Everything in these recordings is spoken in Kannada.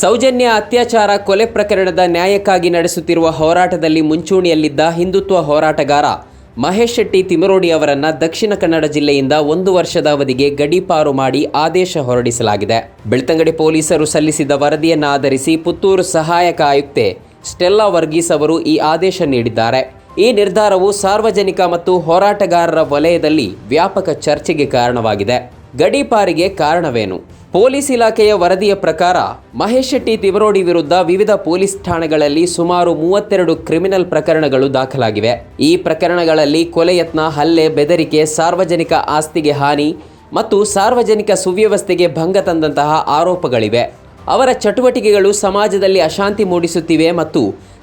ಸೌಜನ್ಯ ಅತ್ಯಾಚಾರ ಕೊಲೆ ಪ್ರಕರಣದ ನ್ಯಾಯಕ್ಕಾಗಿ ನಡೆಸುತ್ತಿರುವ ಹೋರಾಟದಲ್ಲಿ ಮುಂಚೂಣಿಯಲ್ಲಿದ್ದ ಹಿಂದುತ್ವ ಹೋರಾಟಗಾರ ಮಹೇಶ್ ಶೆಟ್ಟಿ ತಿಮರೋಡಿ ಅವರನ್ನು ದಕ್ಷಿಣ ಕನ್ನಡ ಜಿಲ್ಲೆಯಿಂದ ಒಂದು ವರ್ಷದ ಅವಧಿಗೆ ಗಡೀಪಾರು ಮಾಡಿ ಆದೇಶ ಹೊರಡಿಸಲಾಗಿದೆ. ಬೆಳ್ತಂಗಡಿ ಪೊಲೀಸರು ಸಲ್ಲಿಸಿದ ವರದಿಯನ್ನು ಆಧರಿಸಿ ಪುತ್ತೂರು ಸಹಾಯಕ ಆಯುಕ್ತೆ ಸ್ಟೆಲ್ಲಾ ವರ್ಗೀಸ್ ಅವರು ಈ ಆದೇಶ ನೀಡಿದ್ದಾರೆ. ಈ ನಿರ್ಧಾರವು ಸಾರ್ವಜನಿಕ ಮತ್ತು ಹೋರಾಟಗಾರರ ವಲಯದಲ್ಲಿ ವ್ಯಾಪಕ ಚರ್ಚೆಗೆ ಕಾರಣವಾಗಿದೆ. ಗಡೀಪಾರಿಗೆ ಕಾರಣವೇನು? ಪೊಲೀಸ್ ಇಲಾಖೆಯ ವರದಿಯ ಪ್ರಕಾರ ಮಹೇಶ್ ಶೆಟ್ಟಿ ತಿವರೋಡಿ ವಿರುದ್ಧ ವಿವಿಧ ಪೊಲೀಸ್ ಠಾಣೆಗಳಲ್ಲಿ ಸುಮಾರು ಮೂವತ್ತೆರಡು ಕ್ರಿಮಿನಲ್ ಪ್ರಕರಣಗಳು ದಾಖಲಾಗಿವೆ. ಈ ಪ್ರಕರಣಗಳಲ್ಲಿ ಕೊಲೆ ಯತ್ನ, ಹಲ್ಲೆ, ಬೆದರಿಕೆ, ಸಾರ್ವಜನಿಕ ಆಸ್ತಿಗೆ ಹಾನಿ ಮತ್ತು ಸಾರ್ವಜನಿಕ ಸುವ್ಯವಸ್ಥೆಗೆ ಭಂಗ ತಂದಂತಹ ಆರೋಪಗಳಿವೆ. ಅವರ ಚಟುವಟಿಕೆಗಳು ಸಮಾಜದಲ್ಲಿ ಅಶಾಂತಿ ಮೂಡಿಸುತ್ತಿವೆ ಮತ್ತು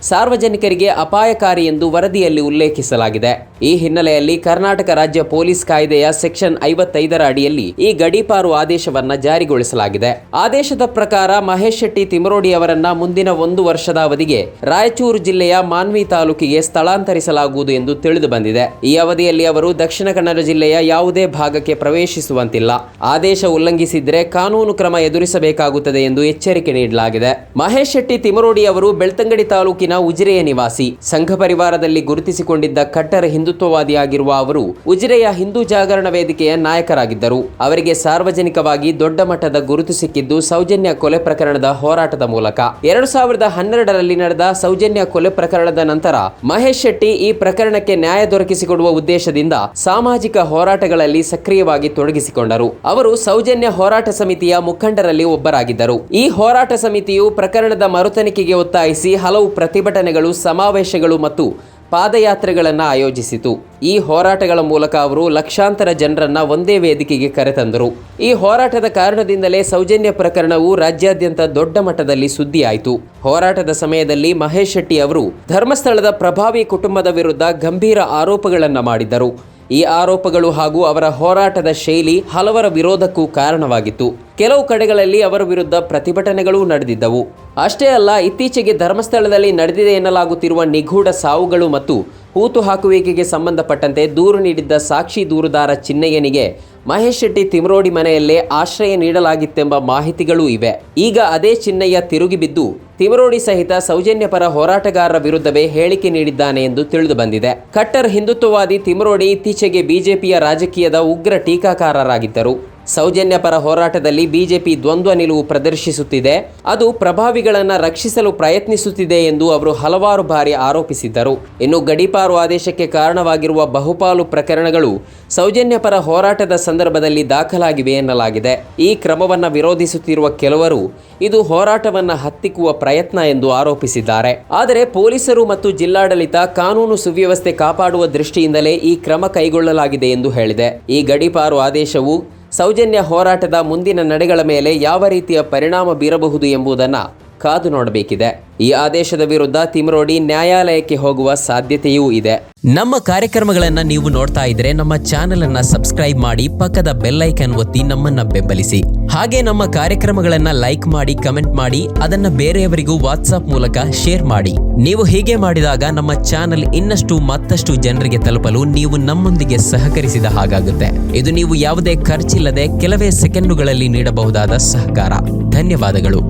ಸಾರ್ವಜನಿಕರಿಗೆ ಅಪಾಯಕಾರಿ ಎಂದು ವರದಿಯಲ್ಲಿ ಉಲ್ಲೇಖಿಸಲಾಗಿದೆ. ಈ ಹಿನ್ನೆಲೆಯಲ್ಲಿ ಕರ್ನಾಟಕ ರಾಜ್ಯ ಪೊಲೀಸ್ ಕಾಯ್ದೆಯ ಸೆಕ್ಷನ್ ಐವತ್ತೈದರ ಅಡಿಯಲ್ಲಿ ಈ ಗಡೀಪಾರು ಆದೇಶವನ್ನ ಜಾರಿಗೊಳಿಸಲಾಗಿದೆ. ಆದೇಶದ ಪ್ರಕಾರ ಮಹೇಶ್ ಶೆಟ್ಟಿ ತಿಮರೋಡಿ ಅವರನ್ನ ಮುಂದಿನ ಒಂದು ವರ್ಷದ ಅವಧಿಗೆ ರಾಯಚೂರು ಜಿಲ್ಲೆಯ ಮಾನ್ವಿ ತಾಲೂಕಿಗೆ ಸ್ಥಳಾಂತರಿಸಲಾಗುವುದು ಎಂದು ತಿಳಿದು ಬಂದಿದೆ. ಈ ಅವಧಿಯಲ್ಲಿ ಅವರು ದಕ್ಷಿಣ ಕನ್ನಡ ಜಿಲ್ಲೆಯ ಯಾವುದೇ ಭಾಗಕ್ಕೆ ಪ್ರವೇಶಿಸುವಂತಿಲ್ಲ. ಆದೇಶ ಉಲ್ಲಂಘಿಸಿದ್ರೆ ಕಾನೂನು ಕ್ರಮ ಎದುರಿಸಬೇಕಾಗುತ್ತದೆ ಎಂದು ಎಚ್ಚರಿಕೆ ನೀಡಲಾಗಿದೆ. ಮಹೇಶ್ ಶೆಟ್ಟಿ ತಿಮರೋಡಿ ಅವರು ಬೆಳ್ತಂಗಡಿ ತಾಲೂಕಿನ ಉಜಿರೆಯ ನಿವಾಸಿ. ಸಂಘ ಪರಿವಾರದಲ್ಲಿ ಗುರುತಿಸಿಕೊಂಡಿದ್ದ ಕಟ್ಟರ ಹಿಂದುತ್ವವಾದಿಯಾಗಿರುವ ಅವರು ಉಜಿರೆಯ ಹಿಂದೂ ಜಾಗರಣ ವೇದಿಕೆಯ ನಾಯಕರಾಗಿದ್ದರು. ಅವರಿಗೆ ಸಾರ್ವಜನಿಕವಾಗಿ ದೊಡ್ಡ ಮಟ್ಟದ ಗುರುತು ಸಿಕ್ಕಿದ್ದು ಸೌಜನ್ಯ ಕೊಲೆ ಪ್ರಕರಣದ ಹೋರಾಟದ ಮೂಲಕ. ಎರಡು ಸಾವಿರದ ಹನ್ನೆರಡರಲ್ಲಿ ನಡೆದ ಸೌಜನ್ಯ ಕೊಲೆ ಪ್ರಕರಣದ ನಂತರ ಮಹೇಶ್ ಶೆಟ್ಟಿ ಈ ಪ್ರಕರಣಕ್ಕೆ ನ್ಯಾಯ ದೊರಕಿಸಿಕೊಡುವ ಉದ್ದೇಶದಿಂದ ಸಾಮಾಜಿಕ ಹೋರಾಟಗಳಲ್ಲಿ ಸಕ್ರಿಯವಾಗಿ ತೊಡಗಿಸಿಕೊಂಡರು. ಅವರು ಸೌಜನ್ಯ ಹೋರಾಟ ಸಮಿತಿಯ ಮುಖಂಡರಲ್ಲಿ ಒಬ್ಬರಾಗಿದ್ದರು. ಈ ಹೋರಾಟ ಸಮಿತಿಯು ಪ್ರಕರಣದ ಮರುತನಿಖೆಗೆ ಒತ್ತಾಯಿಸಿ ಹಲವು ಪ್ರತಿಭಟನೆಗಳು, ಸಮಾವೇಶಗಳು ಮತ್ತು ಪಾದಯಾತ್ರೆಗಳನ್ನು ಆಯೋಜಿಸಿತು. ಈ ಹೋರಾಟಗಳ ಮೂಲಕ ಅವರು ಲಕ್ಷಾಂತರ ಜನರನ್ನ ಒಂದೇ ವೇದಿಕೆಗೆ ಕರೆತಂದರು. ಈ ಹೋರಾಟದ ಕಾರಣದಿಂದಲೇ ಸೌಜನ್ಯ ಪ್ರಕರಣವು ರಾಜ್ಯಾದ್ಯಂತ ದೊಡ್ಡ ಮಟ್ಟದಲ್ಲಿ ಸುದ್ದಿಯಾಯಿತು. ಹೋರಾಟದ ಸಮಯದಲ್ಲಿ ಮಹೇಶ್ ಶೆಟ್ಟಿ ಅವರು ಧರ್ಮಸ್ಥಳದ ಪ್ರಭಾವಿ ಕುಟುಂಬದ ವಿರುದ್ಧ ಗಂಭೀರ ಆರೋಪಗಳನ್ನು ಮಾಡಿದ್ದರು. ಈ ಆರೋಪಗಳು ಹಾಗೂ ಅವರ ಹೋರಾಟದ ಶೈಲಿ ಹಲವರ ವಿರೋಧಕ್ಕೂ ಕಾರಣವಾಗಿತ್ತು. ಕೆಲವು ಕಡೆಗಳಲ್ಲಿ ಅವರ ವಿರುದ್ಧ ಪ್ರತಿಭಟನೆಗಳು ನಡೆದಿದ್ದವು. ಅಷ್ಟೇ ಅಲ್ಲ, ಇತ್ತೀಚೆಗೆ ಧರ್ಮಸ್ಥಳದಲ್ಲಿ ನಡೆದಿದೆ ಎನ್ನಲಾಗುತ್ತಿರುವ ನಿಗೂಢ ಸಾವುಗಳು ಮತ್ತು ಹೂತು ಹಾಕುವಿಕೆಗೆ ಸಂಬಂಧಪಟ್ಟಂತೆ ದೂರು ನೀಡಿದ್ದ ಸಾಕ್ಷಿ ದೂರುದಾರ ಚಿನ್ನಯ್ಯನಿಗೆ ಮಹೇಶ್ ಶೆಟ್ಟಿ ತಿಮರೋಡಿ ಮನೆಯಲ್ಲೇ ಆಶ್ರಯ ನೀಡಲಾಗಿತ್ತೆಂಬ ಮಾಹಿತಿಗಳೂ ಇವೆ. ಈಗ ಅದೇ ಚಿನ್ನಯ್ಯ ತಿರುಗಿ ಬಿದ್ದು ತಿಮರೋಡಿ ಸಹಿತ ಸೌಜನ್ಯ ಪರ ಹೋರಾಟಗಾರರ ವಿರುದ್ಧವೇ ಹೇಳಿಕೆ ನೀಡಿದ್ದಾನೆ ಎಂದು ತಿಳಿದು ಬಂದಿದೆ. ಕಟ್ಟರ್ ಹಿಂದುತ್ವವಾದಿ ತಿಮರೋಡಿ ಇತ್ತೀಚೆಗೆ ಬಿಜೆಪಿಯ ರಾಜಕೀಯದ ಉಗ್ರ ಟೀಕಾಕಾರರಾಗಿದ್ದರು. ಸೌಜನ್ಯ ಪರ ಹೋರಾಟದಲ್ಲಿ ಬಿಜೆಪಿ ದ್ವಂದ್ವ ನಿಲುವು ಪ್ರದರ್ಶಿಸುತ್ತಿದೆ. ಅದು ಪ್ರಭಾವಿಗಳನ್ನು ರಕ್ಷಿಸಲು ಪ್ರಯತ್ನಿಸುತ್ತಿದೆ ಎಂದು ಅವರು ಹಲವಾರು ಬಾರಿ ಆರೋಪಿಸಿದ್ದರು. ಇನ್ನು ಗಡೀಪಾರು ಆದೇಶಕ್ಕೆ ಕಾರಣವಾಗಿರುವ ಬಹುಪಾಲು ಪ್ರಕರಣಗಳು ಸೌಜನ್ಯ ಪರ ಹೋರಾಟದ ಸಂದರ್ಭದಲ್ಲಿ ದಾಖಲಾಗಿವೆ ಎನ್ನಲಾಗಿದೆ. ಈ ಕ್ರಮವನ್ನು ವಿರೋಧಿಸುತ್ತಿರುವ ಕೆಲವರು ಇದು ಹೋರಾಟವನ್ನು ಹತ್ತಿಕ್ಕುವ ಪ್ರಯತ್ನ ಎಂದು ಆರೋಪಿಸಿದ್ದಾರೆ. ಆದರೆ ಪೊಲೀಸರು ಮತ್ತು ಜಿಲ್ಲಾಡಳಿತ ಕಾನೂನು ಸುವ್ಯವಸ್ಥೆ ಕಾಪಾಡುವ ದೃಷ್ಟಿಯಿಂದಲೇ ಈ ಕ್ರಮ ಕೈಗೊಳ್ಳಲಾಗಿದೆ ಎಂದು ಹೇಳಿದೆ. ಈ ಗಡೀಪಾರು ಆದೇಶವು ಸೌಜನ್ಯ ಹೋರಾಟದ ಮುಂದಿನ ನಡೆಗಳ ಮೇಲೆ ಯಾವ ರೀತಿಯ ಪರಿಣಾಮ ಬೀರಬಹುದು ಎಂಬುದನ್ನು ಕಾದು ನೋಡಬೇಕಿದೆ. ಈ ಆದೇಶದ ವಿರುದ್ಧ ತಿಮರೋಡಿ ನ್ಯಾಯಾಲಯಕ್ಕೆ ಹೋಗುವ ಸಾಧ್ಯತೆಯೂ ಇದೆ. ನಮ್ಮ ಕಾರ್ಯಕ್ರಮಗಳನ್ನು ನೀವು ನೋಡ್ತಾ ಇದ್ರೆ ನಮ್ಮ ಚಾನೆಲ್ ಅನ್ನ ಸಬ್ಸ್ಕ್ರೈಬ್ ಮಾಡಿ ಪಕ್ಕದ ಬೆಲ್ಲೈಕನ್ ಒತ್ತಿ ನಮ್ಮನ್ನ ಬೆಂಬಲಿಸಿ. ಹಾಗೆ ನಮ್ಮ ಕಾರ್ಯಕ್ರಮಗಳನ್ನ ಲೈಕ್ ಮಾಡಿ, ಕಮೆಂಟ್ ಮಾಡಿ, ಅದನ್ನ ಬೇರೆಯವರಿಗೂ ವಾಟ್ಸ್ಆಪ್ ಮೂಲಕ ಶೇರ್ ಮಾಡಿ. ನೀವು ಹೀಗೆ ಮಾಡಿದಾಗ ನಮ್ಮ ಚಾನೆಲ್ ಇನ್ನಷ್ಟು ಮತ್ತಷ್ಟು ಜನರಿಗೆ ತಲುಪಲು ನೀವು ನಮ್ಮೊಂದಿಗೆ ಸಹಕರಿಸಿದ ಹಾಗಾಗುತ್ತೆ. ಇದು ನೀವು ಯಾವುದೇ ಖರ್ಚಿಲ್ಲದೆ ಕೆಲವೇ ಸೆಕೆಂಡುಗಳಲ್ಲಿ ನೀಡಬಹುದಾದ ಸಹಕಾರ. ಧನ್ಯವಾದಗಳು.